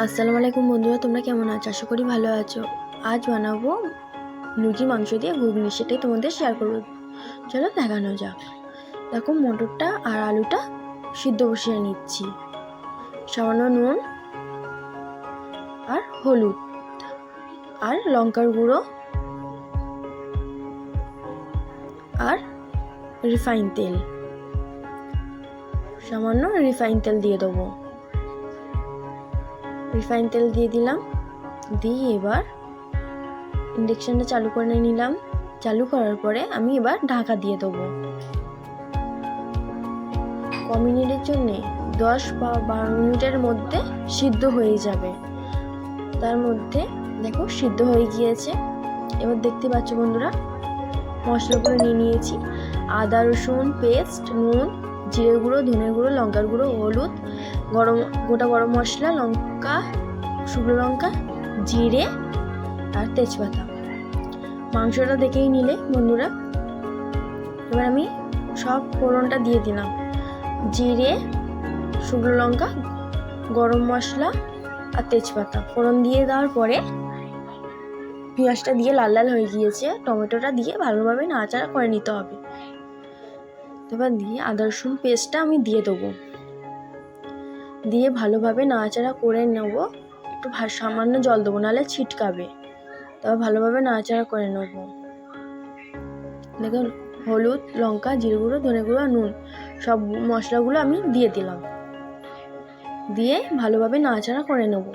আসসালামু আলাইকুম বন্ধুরা, তোমরা কেমন আছো? আশা করি ভালো আছো। আজ বানাবো মুরগি মাংস দিয়ে ঘুগনি, সেটাই তোমাদের শেয়ার করব। চলো দেখানো যাক। দেখো মটরটা আর আলুটা সিদ্ধ বসিয়ে নিচ্ছি। সামান্য নুন আর হলুদ আর লঙ্কার গুঁড়ো আর রিফাইন তেল। সামান্য রিফাইন তেল দিয়ে দেবো। রিফাইন তেল দিয়ে দিলাম। দিয়ে এবার ইন্ডাকশানটা চালু করে নিলাম। চালু করার পরে আমি এবার ঢাকা দিয়ে দেবো। ক মিনিটের জন্যে দশ বা বারো মিনিটের মধ্যে সিদ্ধ হয়ে যাবে। তার মধ্যে দেখো সিদ্ধ হয়ে গিয়েছে। এবার দেখতে পাচ্ছ বন্ধুরা মশলাগুলো নিয়ে নিয়েছি। আদা, রসুন, পেস্ট, নুন, জিরে গুঁড়ো, ধনে গুঁড়ো, লঙ্কার গুঁড়ো, হলুদ গরম, গোটা গরম মশলা, লঙ্কা, শুকনো লঙ্কা, জিরে আর তেজপাতা। মাংসটা দেখেই নিলে বন্ধুরা। এবার আমি সব ফোড়নটা দিয়ে দিলাম। জিরে, শুকনো লঙ্কা, গরম মশলা আর তেজপাতা। ফোড়ন দিয়ে দেওয়ার পরে পেঁয়াজটা দিয়ে লাল লাল হয়ে গিয়েছে। টমেটোটা দিয়ে ভালোভাবে নাড়াচাড়া করে নিতে হবে। এবার দিয়ে আদা রসুন পেস্টটা আমি দিয়ে দেবো। দিয়ে ভালোভাবে নাড়াচাড়া করে নেব। একটু সামান্য জল দেবো, নাহলে ছিটকাবে। তবে ভালোভাবে নাড়াচাড়া করে নেব। দেখুন, হলুদ, লঙ্কা, জিরে গুঁড়ো, ধনে গুঁড়ো নুন, সব মশলাগুলো আমি দিয়ে দিলাম। দিয়ে ভালোভাবে নাড়াচাড়া করে নেব।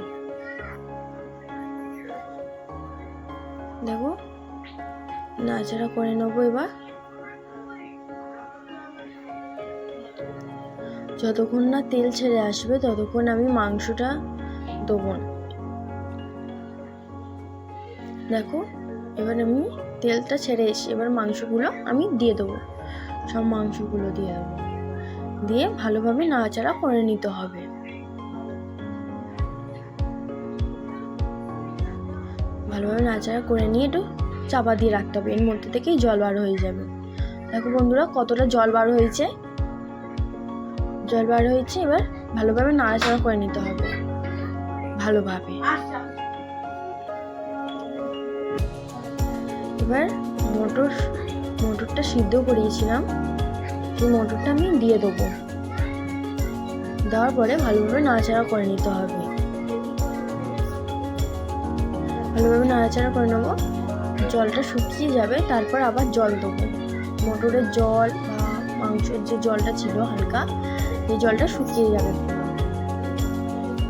দেখো, নাড়াচাড়া করে নেব এবার। যতক্ষণ না তেল ছেড়ে আসবে, ততক্ষণ আমি মাংসটা দেবো না। দেখো, এবার আমি তেলটা ছেড়ে এসে এবার মাংসগুলো আমি দিয়ে দেবো। সব মাংসগুলো দিয়ে দেবো। দিয়ে ভালোভাবে নাড়াচাড়া করে নিতে হবে। ভালোভাবে নাড়াচাড়া করে নিয়ে একটু চাপা দিয়ে রাখতে হবে। এর মধ্যে থেকেই জল বার হয়ে যাবে। দেখো বন্ধুরা, কতটা জল বার হয়েছে। জল বার হয়েছে, এবার ভালোভাবে নাড়াচাড়া করে নিতে হবে। ভালোভাবে। এবার মটর, মটরটা সিদ্ধ করিয়েছিলাম। সেই মটরটা আমি দিয়ে দেবো। দেওয়ার পরে ভালোভাবে নাড়াচাড়া করে নিতে হবে। ভালোভাবে নাড়াচাড়া করে নেব। জলটা শুকিয়ে যাবে, তারপর আবার জল দেবো। মটরের জল বা মাংসের যে জলটা ছিল হালকা এই জলটা শুকিয়ে যাবে।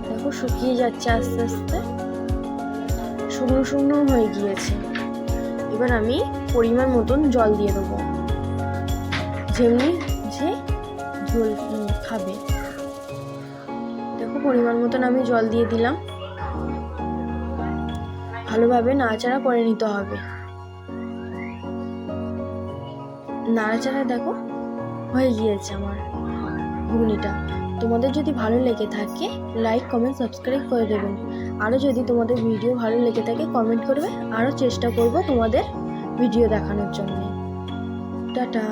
দেখো শুকিয়ে যাচ্ছে আস্তে আস্তে। শুকনো শুকনো হয়ে গিয়েছে। এবার আমি পরিমাণ মতন জল দিয়ে দেবো। যেমনি যে ঝোল খাবে। দেখো পরিমাণ মতন আমি জল দিয়ে দিলাম। ভালোভাবে নাড়াচাড়া করে নিতে হবে। নাড়াচাড়া দেখো হয়ে গিয়েছে আমার। ঘুগনিটা তোমাদের যদি ভালো লেগে থাকে লাইক কমেন্ট সাবস্ক্রাইব করে দেবেন। আরও যদি তোমাদের ভিডিও ভালো লেগে থাকে কমেন্ট করবে। আরও চেষ্টা করব তোমাদের ভিডিও দেখানোর জন্য। টাটা।